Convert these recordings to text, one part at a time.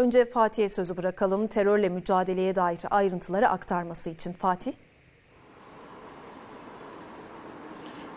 Önce Fatih'e sözü bırakalım. Terörle mücadeleye dair ayrıntıları aktarması için. Fatih.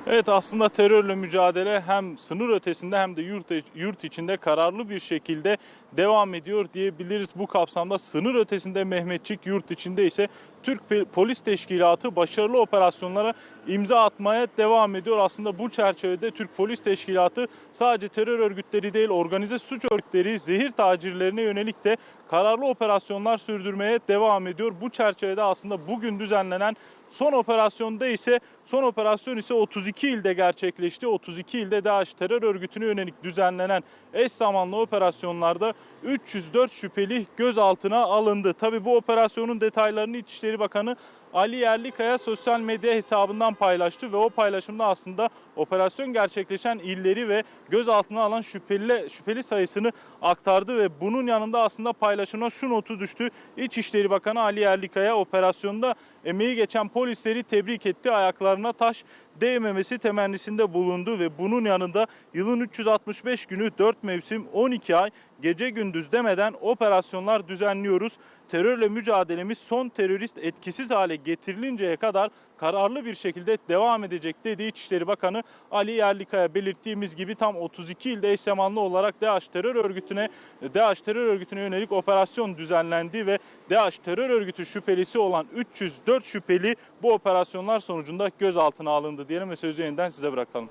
Evet aslında terörle mücadele hem sınır ötesinde hem de yurt, yurt içinde kararlı bir şekilde devam ediyor diyebiliriz. Bu kapsamda sınır ötesinde Mehmetçik, yurt içinde ise Türk Polis Teşkilatı başarılı operasyonlara imza atmaya devam ediyor. Aslında bu çerçevede Türk Polis Teşkilatı sadece terör örgütleri değil organize suç örgütleri, zehir tacirlerine yönelik de kararlı operasyonlar sürdürmeye devam ediyor. Bu çerçevede aslında bugün düzenlenen son operasyonda ise son operasyon ise 32 ilde gerçekleşti. 32 ilde DAEŞ terör örgütüne yönelik düzenlenen eş zamanlı operasyonlarda 304 şüpheli gözaltına alındı. Tabi bu operasyonun detaylarını İçişleri Bakanı Ali Yerlikaya sosyal medya hesabından paylaştı ve o paylaşımda aslında operasyon gerçekleşen illeri ve gözaltına alan şüpheli, şüpheli sayısını aktardı ve bunun yanında aslında paylaşımına şu notu düştü. İçişleri Bakanı Ali Yerlikaya operasyonda emeği geçen polisleri tebrik etti. Ayaklarına taş değmemesi temennisinde bulundu ve bunun yanında yılın 365 günü 4 mevsim 12 ay gece gündüz demeden operasyonlar düzenliyoruz. Terörle mücadelemiz son terörist etkisiz hale getirilinceye kadar kararlı bir şekilde devam edecek dedi İçişleri Bakanı Ali Yerlikaya belirttiğimiz gibi tam 32 ilde eş zamanlı olarak DAEŞ terör örgütüne DAEŞ terör örgütüne yönelik operasyon düzenlendi ve DAEŞ terör örgütü şüphelisi olan 304 şüpheli bu operasyonlar sonucunda gözaltına alındı diyelim ve sözü yeniden size bırakalım.